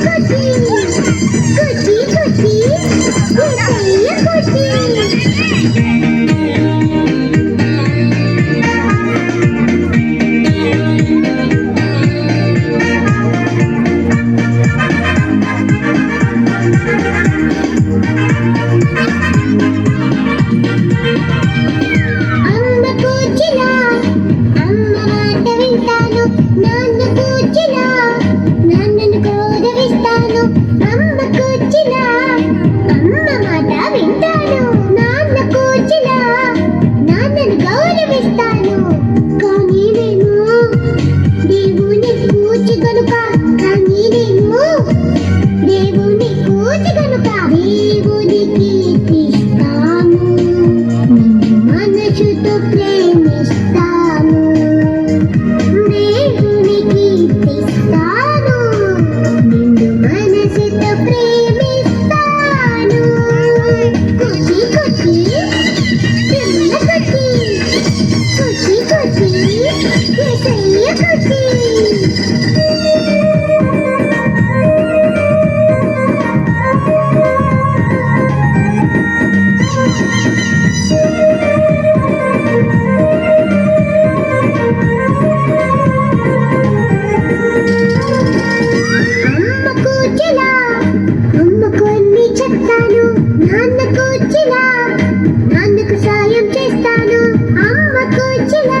刺激 నాన్నకు వచ్చినా నాన్నకు సాయం చేస్తాను. అమ్మకు వచ్చినా